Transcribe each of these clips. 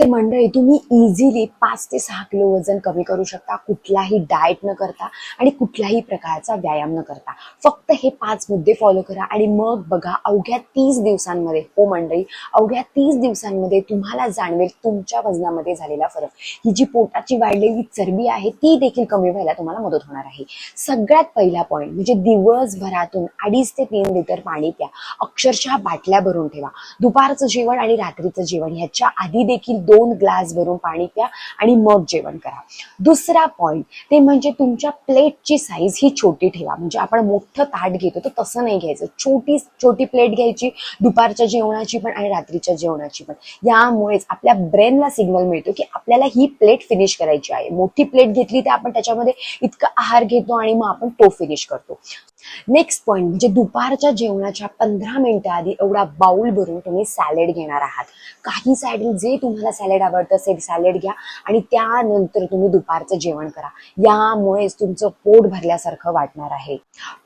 तर मंडळी तुम्ही इझिली पाच ते सहा किलो वजन कमी करू शकता कुठलाही डाएट न करता आणि कुठल्याही प्रकारचा व्यायाम न करता. फक्त हे पाच मुद्दे फॉलो करा आणि मग बघा अवघ्या तीस दिवसांमध्ये हो मंडळी अवघ्या तीस दिवसांमध्ये तुम्हाला जाणवेल तुमच्या वजनामध्ये झालेला फरक. ही जी पोटाची वाढलेली चरबी आहे ती देखील कमी व्हायला तुम्हाला मदत होणार आहे. सगळ्यात पहिला पॉईंट म्हणजे दिवसभरातून अडीच ते तीन लिटर पाणी प्या. अक्षरशः बाटल्या भरून ठेवा. दुपारचं जेवण आणि रात्रीचं जेवण ह्याच्या आधी देखील दोन ग्लास भरून पाणी प्या आणि मग जेवण करा. दुसरा पॉईंट ते म्हणजे तुमच्या प्लेटची साईज ही छोटी ठेवा. म्हणजे आपण मोठं ताट घेतो तर तसं नाही घ्यायचं. छोटी छोटी प्लेट घ्यायची दुपारच्या जेवणाची पण आणि रात्रीच्या जेवणाची पण. यामुळेच आपल्या ब्रेनला सिग्नल मिळतो की आपल्याला ही प्लेट फिनिश करायची आहे. मोठी प्लेट घेतली तर आपण त्याच्यामध्ये इतकं आहार घेतो आणि मग आपण तो फिनिश करतो. नेक्स्ट पॉईंट म्हणजे दुपारच्या जेवणाच्या पंधरा मिनिटं आधी एवढा बाउल भरून तुम्ही सॅलेड घेणार आहात. काही सॅलेड जे तुम्हाला सॅलेड आवडतं सेट सॅलेड घ्या. आणि त्यानंतर तुम्ही दुपारचं जेवण करा. यामुळेच तुमचं पोट भरल्यासारखं वाटणार आहे.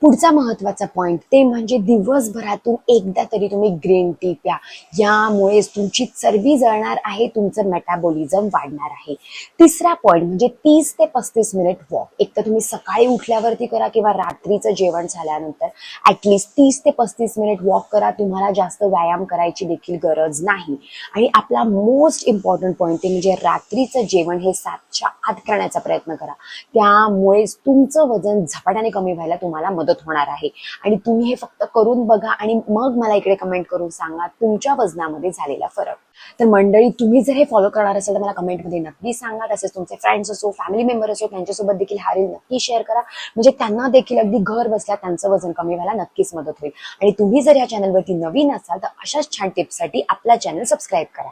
पुढचा महत्त्वाचा पॉइंट ते म्हणजे दिवसभरातून एकदा तरी तुम्ही ग्रीन टी प्या. यामुळेच तुमची चरबी जळणार आहे तुमचं मेटाबॉलिझम वाढणार आहे. तिसरा पॉईंट म्हणजे तीस ते पस्तीस मिनिट वॉक एक तर तुम्ही सकाळी उठल्यावरती करा किंवा रात्रीचं जेवण झाल्यानंतर ऍटलीस्ट तीस ते पस्तीस मिनिट वॉक करा. तुम्हाला जास्त व्यायाम करायची देखील गरज नाही. आणि आपला मोस्ट इम्पॉर्टंट पॉईंट ते म्हणजे रात्रीचं जेवण हे सातच्या आत करण्याचा प्रयत्न करा. त्यामुळेच तुमचं वजन झपाट्याने कमी व्हायला तुम्हाला मदत होणार आहे. आणि तुम्ही हे फक्त करून बघा आणि मग मला इकडे कमेंट करून सांगा तुमच्या वजनामध्ये झालेला फरक. तर मंडळी तुम्ही जर हे फॉलो करणार असेल तर मला कमेंटमध्ये नक्की सांगा. तसेच तुमचे फ्रेंड्स असो फॅमिली मेंबर असो त्यांच्यासोबत देखील हा रील नक्की शेअर करा. म्हणजे त्यांना देखील अगदी घर बसल्या त्यांचं वजन कमी व्हायला नक्कीच मदत होईल. आणि तुम्ही जर या चॅनलवरती नवीन असाल तर अशाच छान टिप्ससाठी आपला चॅनल सबस्क्राईब करा.